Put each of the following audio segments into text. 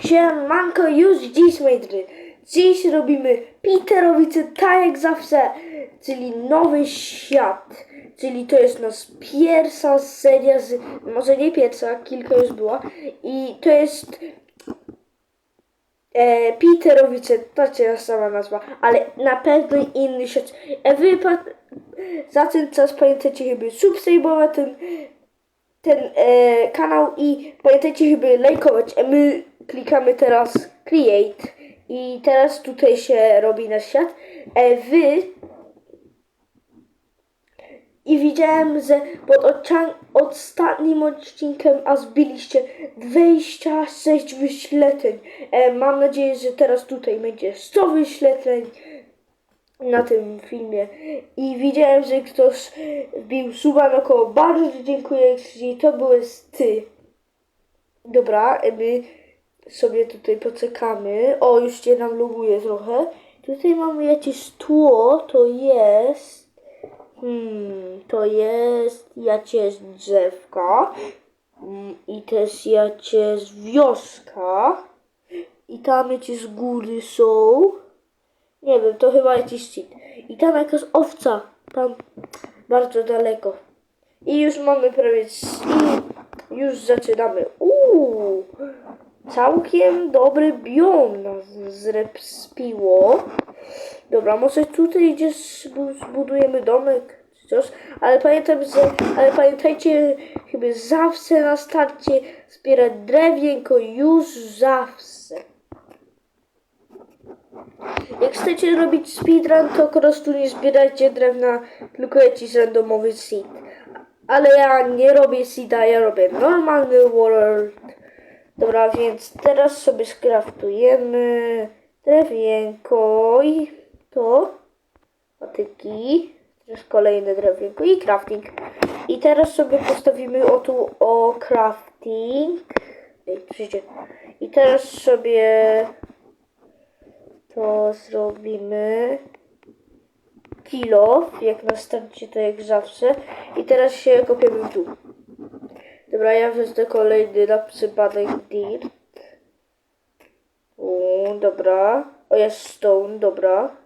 Siemanko, już dziś, moi drodzy. Dziś robimy Peterowice, tak jak zawsze, czyli Nowy Świat. Czyli to jest nas pierwsza seria z, może nie pierwsza, kilka już była. I to jest e, Peterowice, to jest sama nazwa, ale na pewno inny świat. E, wy za ten czas pamiętajcie chyba subskrybować ten ten e, kanał i pamiętajcie, żeby lajkować. E, my klikamy teraz create i teraz tutaj się robi nasz świat. E, wy i widziałem, że pod ostatnim odcinkiem a zbiliście 26 wyświetleń. E, mam nadzieję, że teraz tutaj będzie 100 wyświetleń na tym filmie i widziałem, że ktoś wbił suba na koło. Bardzo dziękuję, jeśli to byłeś ty. Dobra, my sobie tutaj poczekamy. O, już cię nam loguje trochę. Tutaj mamy jakieś tło, to jest... Hmm, to jest jakieś drzewka. Mm, I też jakieś wioska. I tam jakieś góry są. Nie wiem, to chyba jakiś cheat. I tam jakaś owca. Tam bardzo daleko. I już mamy prawie... I już zaczynamy. Uuu! Całkiem dobry biom nas zrepspiło. Dobra, może tutaj gdzieś zbu- zbudujemy domek czy coś. Ale pamiętam, że... Ale pamiętajcie, chyba zawsze na starcie zbierać drewienko już zawsze. Jak chcecie robić speedrun, to po prostu nie zbierajcie drewna, tylko jakiś randomowy seed. Ale ja nie robię seeda, ja robię normalny world. Dobra, więc teraz sobie skraftujemy drewienko i to, patyki, teraz kolejne drewienko i crafting. I teraz sobie postawimy o tu o crafting. Ej. I teraz sobie to zrobimy kilo, jak na starcie, to jak zawsze. I teraz się kopiemy w dół. Dobra, ja wezmę kolejny na przypadek dirt. O, dobra. O, jest stone, dobra.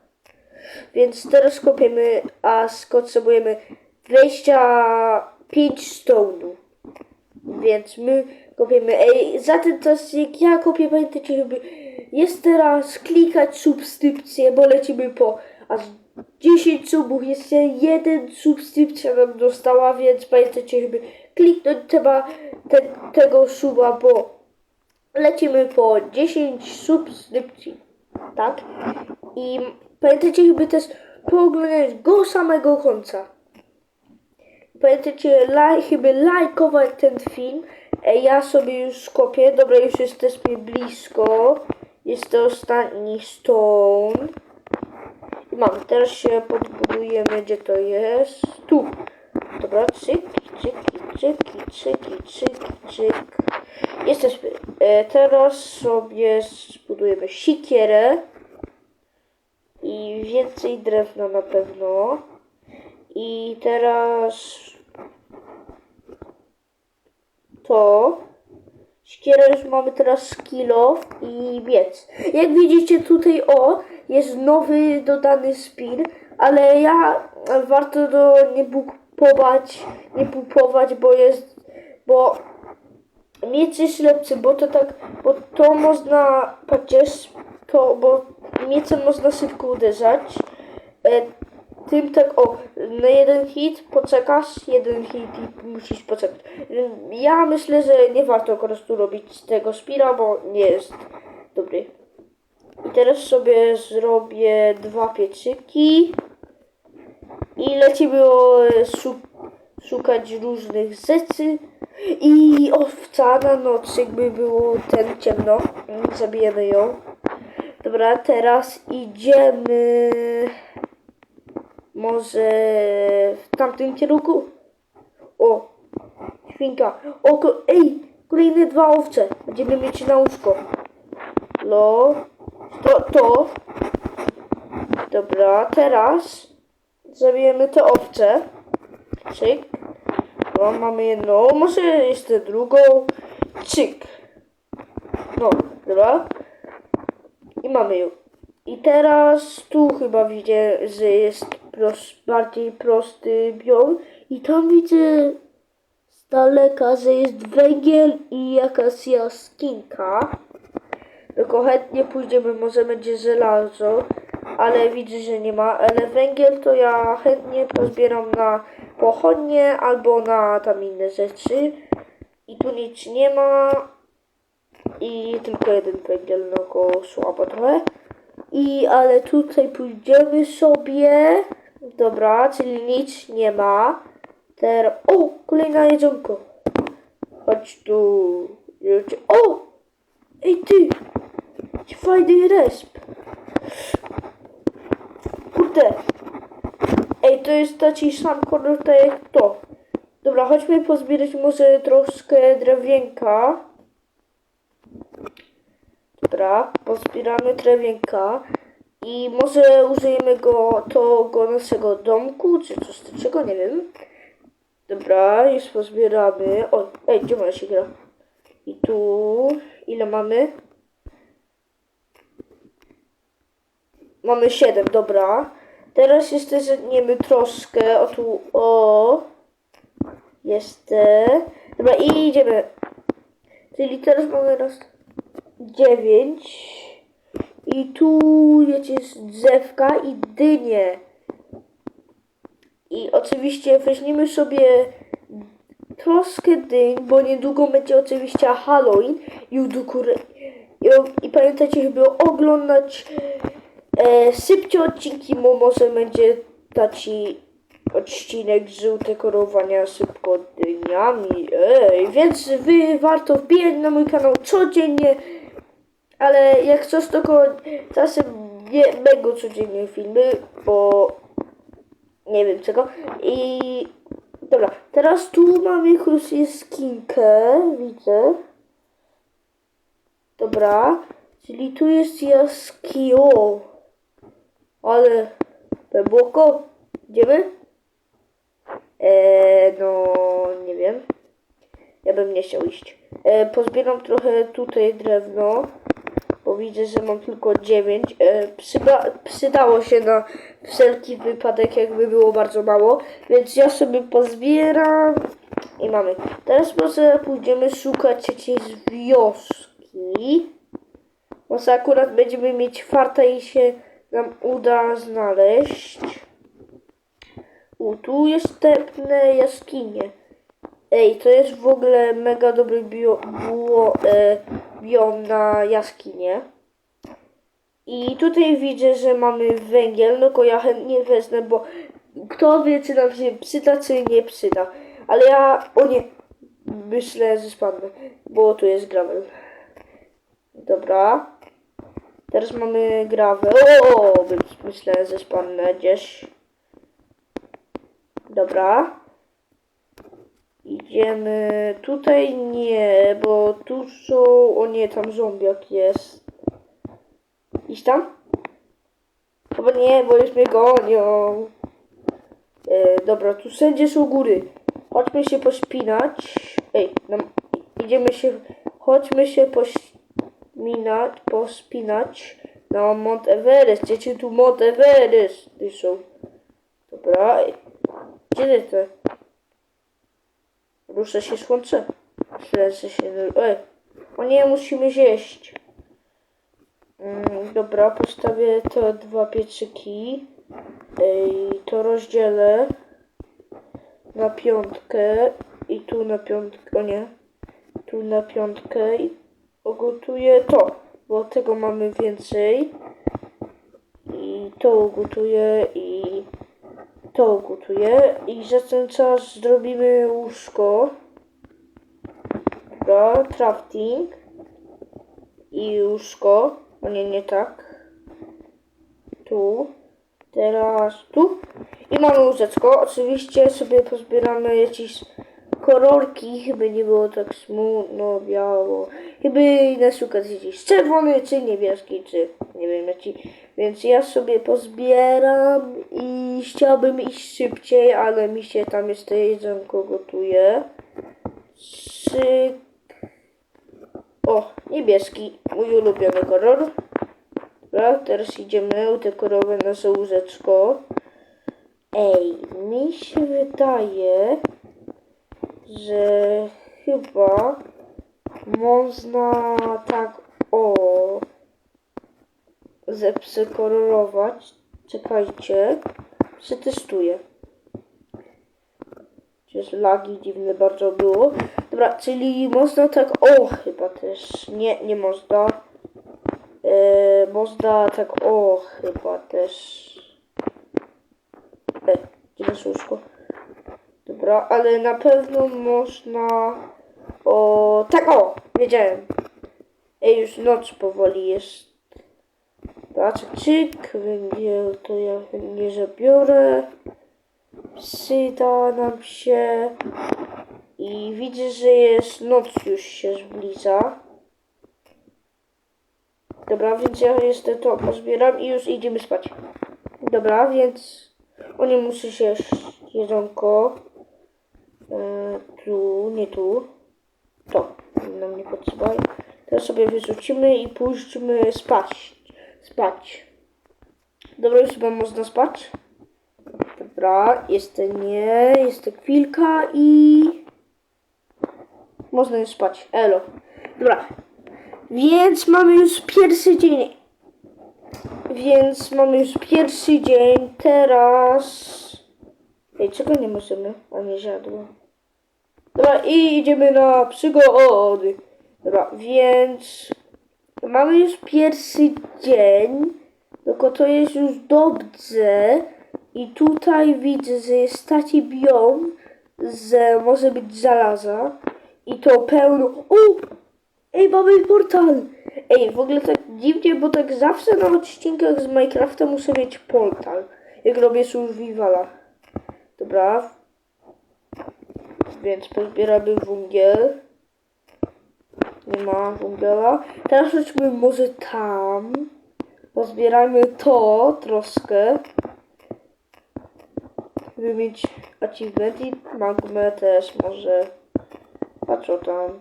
Więc teraz kopiemy, a potrzebujemy 25 stone'ów. Więc my kopiemy. Ej, za ten czas jak ja kopię, pamiętajcie, żeby jest teraz klikać subskrypcję, bo lecimy po aż 10 subów. Jeszcze jeden subskrypcja nam dostała, więc pamiętajcie, żeby kliknąć trzeba te, tego suba, bo lecimy po 10 subskrypcji. Tak? I pamiętajcie, żeby też pooglądać go samego końca. Pamiętajcie, laj, chyba lajkować ten film. Ja sobie już kopię. Dobra, już jesteśmy blisko. Jest to ostatni stone. I mam, teraz się podbudujemy, gdzie to jest. Tu. Dobra, cyk, cyki, cyki, cyki, cyki, cyk. Jesteśmy. E, teraz sobie zbudujemy sikierę. I więcej drewna na pewno. I teraz to Sikierę już mamy teraz kilo i miec. Jak widzicie tutaj o, jest nowy dodany spin, ale ja warto do nie kupować, nie kupować, bo jest, bo miec jest lepszy, bo to tak, bo to można, patrzcie, to, bo miecem można szybko uderzać. E, tym tak, o, na jeden hit poczekasz, jeden hit i musisz poczekać. Ja myślę, że nie warto po prostu robić tego spira, bo nie jest dobry. I teraz sobie zrobię dwa pieczyki i lecimy szu szukać różnych rzeczy. I owca na noc, jakby było ten ciemno, zabijemy ją. Dobra, teraz idziemy może w tamtym kierunku. O, świnka. O, ej, kolejne dwa owce. Będziemy mieć na łóżko. No, to, to. Dobra, teraz zabijemy te owce. Cyk. No, mamy jedną, może jeszcze drugą. Cyk. No, Dobra. I mamy ją. I teraz tu chyba widzę, że jest pros, bardziej prosty biom. I tam widzę z daleka, że jest węgiel i jakaś jaskinka. Tylko chętnie pójdziemy, może będzie żelazo, ale widzę, że nie ma. Ale węgiel to ja chętnie pozbieram na pochodnie albo na tam inne rzeczy. I tu nic nie ma. I tylko jeden węgiel, no go słabo trochę. I ale tutaj pójdziemy sobie. Dobra, czyli nic nie ma. Teraz. O! Kolejne jedzonko. Chodź tu. O! Ej ty! Fajny resp. Kurde. Ej, to jest taki sam kolor tak jak to. Dobra, chodźmy pozbierać może troszkę drewienka. Dobra, pozbieramy drewienka. I może użyjemy go, tego naszego domku, czy coś takiego, nie wiem. Dobra, już pozbieramy. O, ej, gdzie moja się gra? I tu, ile mamy? Mamy 7, dobra. Teraz jeszcze zetniemy troszkę. O tu, o. Jeszcze. Dobra, i idziemy. Czyli teraz mamy raz 9. I tu jest drzewka i dynie. I oczywiście weźmiemy sobie troszkę dyń, bo niedługo będzie oczywiście Halloween i, i pamiętajcie, żeby oglądać e, szybcie odcinki, bo może będzie taki odcinek żółte korowania szybko dyniami. Ej, więc wy warto wbijać na mój kanał codziennie, ale jak coś tylko czasem nie będą codziennie filmy, bo nie wiem czego. I dobra, teraz tu mamy jaskinkę, widzę. Dobra, czyli tu jest jaskio. Ale głęboko. Idziemy? Eee, no nie wiem. Ja bym nie chciał iść. E, pozbieram trochę tutaj drewno, bo widzę, że mam tylko 9. E, przyda, przydało się na wszelki wypadek, jakby było bardzo mało, więc ja sobie pozbieram i mamy. Teraz może pójdziemy szukać jakiejś wioski. Może akurat będziemy mieć farta i się nam uda znaleźć. U, tu jest tepne jaskinie. Ej, to jest w ogóle mega dobry bio, było, e, biom na jaskinie. I tutaj widzę, że mamy węgiel, no go ja chętnie wezmę, bo kto wie, czy nam się przyda, czy nie przyda. Ale ja, o nie, myślę, że spadnę, bo tu jest gravel. Dobra. Teraz mamy gravel. O, myślę, że spadnę gdzieś. Dobra. Idziemy tutaj nie, bo tu są. O nie, tam zombiak jest. Iść tam? Chyba nie, bo już mnie gonią. E, dobra, tu wszędzie są góry. Chodźmy się pospinać. Ej, nam, idziemy się. Chodźmy się pospinać, pospinać na Mont Everest. Gdzie tu Mont Everest? Ty są. Dobra. Gdzie ty? Rusza się słońce. Śledzę się. Ej, o nie, musimy zjeść. Mm, dobra, postawię te dwa pieczyki. Ej, to rozdzielę na piątkę i tu na piątkę, o nie, tu na piątkę i ugotuję to, bo tego mamy więcej. I to ugotuję i to ugotuję i za ten czas zrobimy łóżko. Dobra, crafting i łóżko. O nie, nie tak. Tu. Teraz tu. I mamy łóżeczko. Oczywiście sobie pozbieramy jakieś kolorki, żeby nie było tak smutno, biało. Chyba na przykład jakiś czerwony, czy niebieski, czy nie wiem jaki. Więc ja sobie pozbieram i chciałbym iść szybciej, ale mi się tam jeszcze jedzonko gotuje. Trzy O, niebieski, mój ulubiony kolor. Dobra, teraz idziemy udekorować nasze łóżeczko. Ej, mi się wydaje, że chyba można tak o zepsykolorować. Czekajcie, przetestuję. Przecież lagi dziwne bardzo było. Dobra, czyli można tak, o chyba też, nie, nie można. E, można tak, o chyba też. E, gdzie jest łóżko? Dobra, ale na pewno można, o, tak o, wiedziałem. Ej, już noc powoli jest. Patrz, czyk, węgiel to ja nie zabiorę. Przyda nam się. I widzę, że jest noc już się zbliża. Dobra, więc ja jeszcze to pozbieram i już idziemy spać. Dobra, więc oni musi się jedzonko. E, tu, nie tu. To nam nie potrzeba. Teraz sobie wyrzucimy i pójdźmy spać. Spać. Dobra, już chyba można spać. Dobra, jeszcze nie, jeszcze chwilka i... Można już spać. Elo. Dobra. Więc mamy już pierwszy dzień. Więc mamy już pierwszy dzień. Teraz... Ej, czego nie możemy? A nie zjadło. Dobra, i idziemy na przygody. Dobra, więc... Mamy już pierwszy dzień. Tylko to jest już dobrze. I tutaj widzę, że jest taki biom, że może być żelaza. I to pełno... O! Ej, mamy portal! Ej, w ogóle tak dziwnie, bo tak zawsze na odcinkach z Minecrafta muszę mieć portal. Jak robię survivala. Dobra. Więc pozbieramy węgiel. Nie ma węgiela. Teraz chodźmy może tam. Pozbierajmy to troszkę. By mieć achievement i magmę też może. Patrz o tam.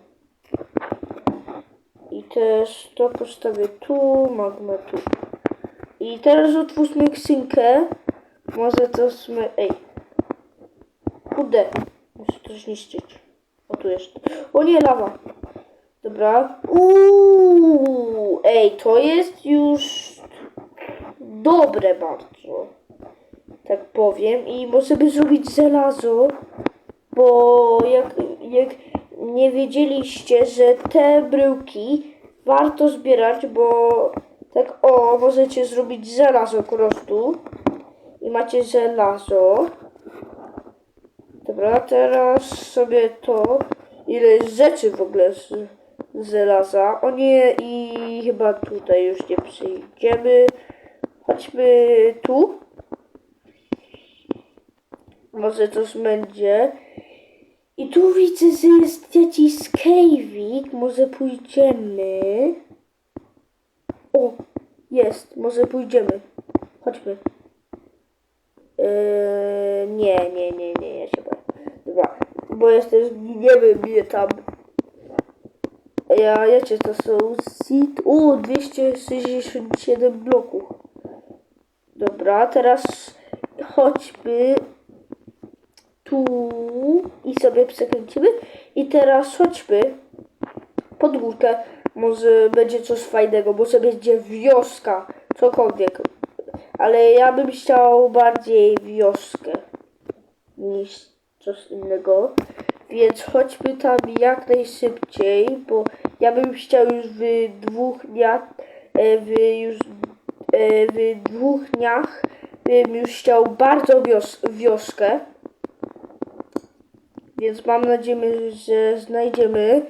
I też to postawię tu, magmę tu. I teraz otwórzmy skrzynkę. Może to sme... Ej. Kurde. To zniszczyć. O tu jest. O nie, lawa. Dobra. Uuu. Ej, to jest już dobre bardzo. Tak powiem. I możemy zrobić żelazo. Bo jak, jak nie wiedzieliście, że te bryłki warto zbierać, bo tak o, możecie zrobić żelazo po prostu. I macie żelazo. Dobra, teraz sobie to. Ile jest rzeczy w ogóle z, z. O nie, i chyba tutaj już nie przyjdziemy. Chodźmy tu. Może coś będzie. I tu widzę, że jest jakiś skejwik. Może pójdziemy. O, jest. Może pójdziemy. Chodźmy. Eee, nie, nie, nie, nie, ja się boję. Bo jesteś, nie wiem, mnie tam. Ja, jakie to są? Seed? O, 267 bloków. Dobra, teraz chodźmy tu i sobie przekręcimy. I teraz chodźmy pod górkę. Może będzie coś fajnego, może będzie wioska, cokolwiek. Ale ja bym chciał bardziej wioskę niż coś innego. Więc chodźmy tam jak najszybciej, bo ja bym chciał już w dwóch dniach, e, w już e, w dwóch dniach bym już chciał bardzo wios wioskę. Więc mam nadzieję, że znajdziemy.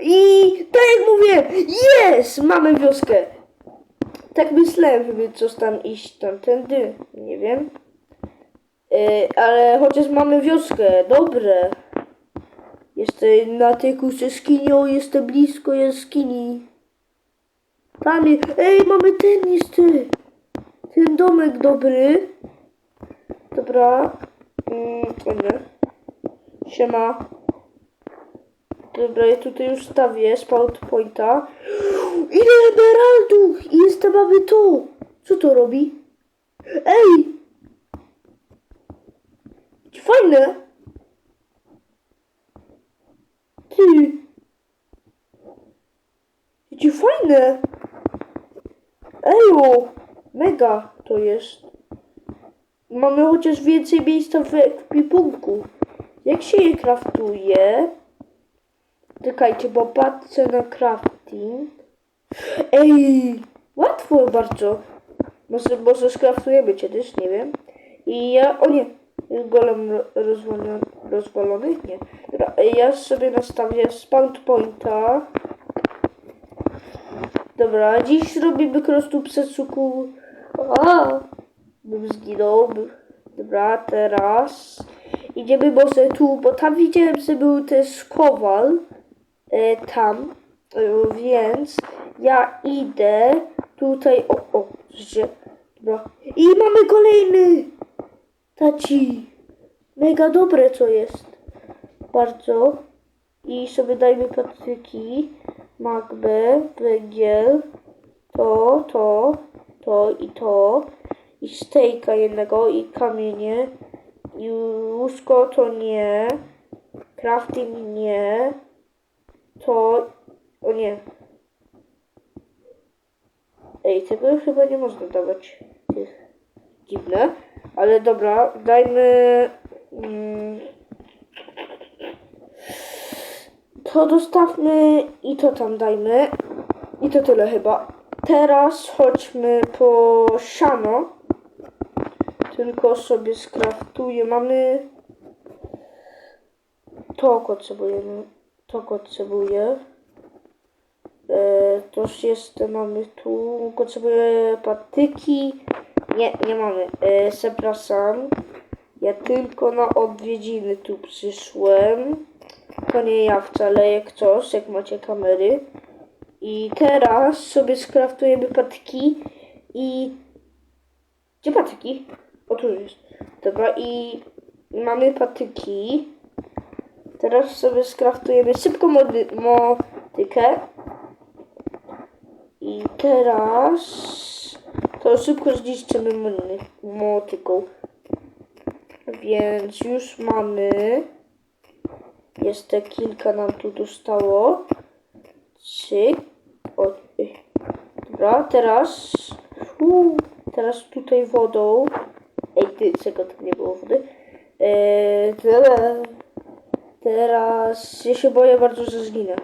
I tak jak mówię, jest! Mamy wioskę. Tak myślałem, żeby coś tam iść tamtędy. Nie wiem. E, ale chociaż mamy wioskę, dobre. Jestem na tej kurczę skinią, jestem blisko jaskini. Tam jest, ej, mamy ten jeszcze. Ten domek dobry. Dobra. Mm, nie. Siema. Dobra, ja tutaj już stawię spawn pointa. Ile emeraldów! I jest tam mamy to! Co to robi? Ej! Fajne! Ty! Jakie fajne! Ejo! Mega to jest. Mamy chociaż więcej miejsca w ekwipunku. Jak się je kraftuje? Czekajcie, bo patrzę na crafting. Ej! Łatwo bardzo. Może, może skraftujemy kiedyś, nie wiem. I ja... O nie! Golem ro- rozwalony. Nie. Ja sobie nastawię spawn pointa. Dobra, dziś robimy krostu przecuku. A, bym zginął. Dobra, teraz idziemy może tu, bo tam widziałem, że był też kowal. E, tam, e, więc ja idę tutaj. O, o, że. Dobra. I mamy kolejny! Taci. Mega dobre to jest. Bardzo. I sobie dajmy patyki. Magbę, węgiel. To, to, to i to. I stejka jednego i kamienie. I łóżko to nie. Crafting nie. To. O nie. Ej, tego chyba nie można dawać. Tych. Dziwne. Ale dobra, dajmy. Mm, to dostawmy i to tam dajmy. I to tyle chyba. Teraz chodźmy po siano. Tylko sobie skraftuję. Mamy. To potrzebujemy. To potrzebuję. E, to już jest, mamy tu. Potrzebuję patyki. Nie, nie mamy. E, przepraszam. Ja tylko na odwiedziny tu przyszłem. To nie ja wcale, jak coś, jak macie kamery. I teraz sobie skraftujemy patyki i... Gdzie patyki? O, tu jest. Dobra, i mamy patyki. Teraz sobie skraftujemy szybko motykę. I teraz to szybko zniszczymy motyką. Więc już mamy. Jeszcze kilka nam tu dostało. Trzy. O, y. Dobra, teraz. Uu, teraz tutaj wodą. Ej, ty, czego tam nie było wody? Eee. Teraz ja się boję bardzo, że zginę.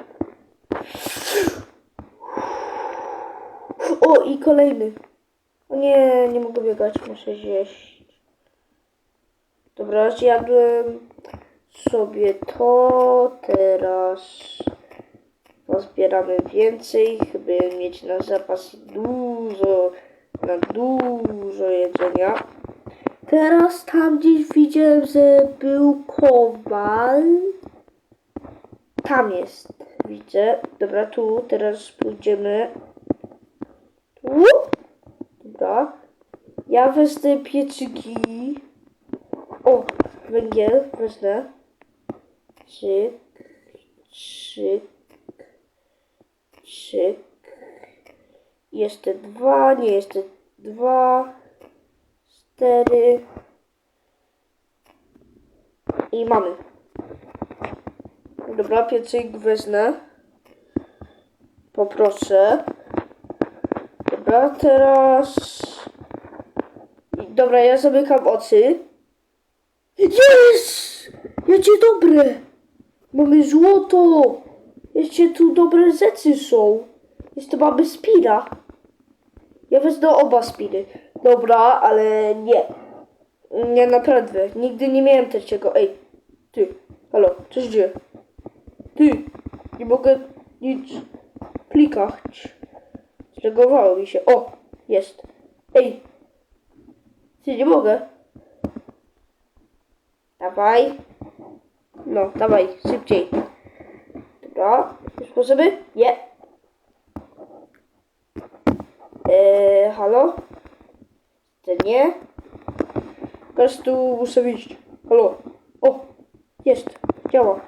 O, i kolejny. O nie, nie mogę biegać, muszę zjeść. Dobra, zjadłem sobie to. Teraz pozbieramy więcej, żeby mieć na zapas dużo, na dużo jedzenia. Teraz tam gdzieś widziałem, że był kowal. Tam jest, widzę. Dobra, tu teraz pójdziemy. Tu. Dobra. Ja wezmę pieczyki. O, węgiel wezmę. Trzy, trzy, trzy. Jeszcze dwa, nie, jeszcze dwa, cztery. I mamy. Dobra, piecyk wezmę. Poproszę. Dobra, teraz... Dobra, ja zamykam oczy. Jest! Jakie dobre! Mamy złoto! Jeszcze tu dobre rzeczy są. Jeszcze mamy spira. Ja wezmę oba spiry. Dobra, ale nie. Nie, naprawdę. Nigdy nie miałem trzeciego. Ej, ty. Halo, co się dzieje? Ty. Nie mogę nic klikać. Zlegowało mi się. O, jest. Ej. Ty, nie mogę. Dawaj. No, dawaj, szybciej. Dobra, już możemy? Nie. Eee, halo? To nie? Teraz tu muszę wyjść. Halo? O, jest, działa.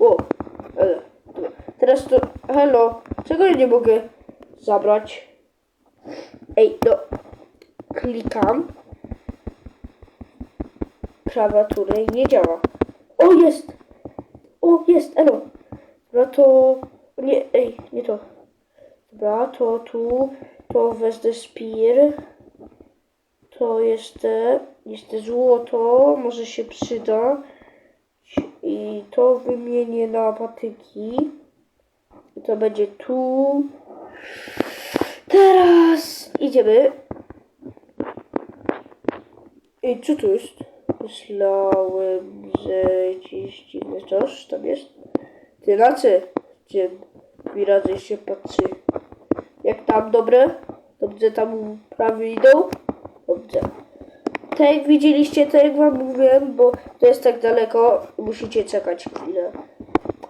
O, Teraz to... Hello. Czego ja nie mogę zabrać? Ej, no. Klikam. Klawiatury nie działa. O, jest! O, jest, elo. Dobra, to... Nie, ej, nie to. Dobra, to tu, to wezmę spear. To jest jest złoto, może się przyda. I to wymienię na patyki. I to będzie tu. Teraz idziemy. I co tu jest? Myślałem, że gdzieś dziwne coś tam jest. Ty na co? Gdzie mi radzę się patrzy. Jak tam dobre? Dobrze tam prawie idą? Dobrze. Tak jak widzieliście, tak jak wam mówiłem, bo to jest tak daleko, musicie czekać chwilę.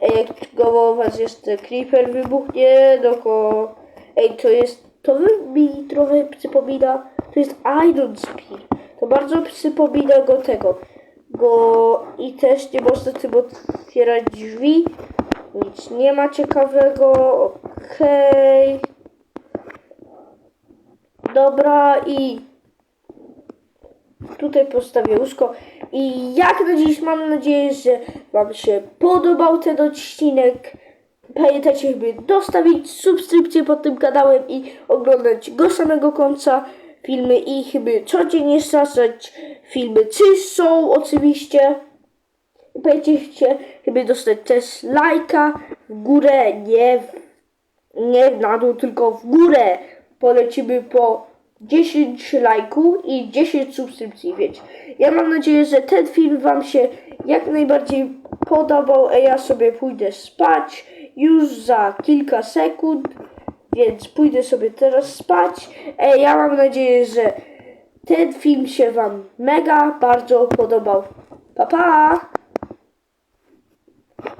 Jak koło was jest creeper wybuchnie, no ko... Ej, to jest... To mi trochę przypomina... To jest Iron Spear. To bardzo przypomina go tego. Go... I też nie można tym otwierać drzwi. Nic nie ma ciekawego. Okej. Dobra i tutaj postawię łóżko. I jak na dziś mam nadzieję, że Wam się podobał ten odcinek. Pamiętajcie, żeby dostawić subskrypcję pod tym kanałem i oglądać go samego końca filmy i chyba codziennie straszać filmy, czy są oczywiście. Pamiętajcie, żeby dostać też lajka w górę, nie, w, nie na dół, tylko w górę. Polecimy po 10 lajków i 10 subskrypcji, więc ja mam nadzieję, że ten film Wam się jak najbardziej podobał, a ja sobie pójdę spać już za kilka sekund, więc pójdę sobie teraz spać. E, ja mam nadzieję, że ten film się Wam mega bardzo podobał. Pa pa!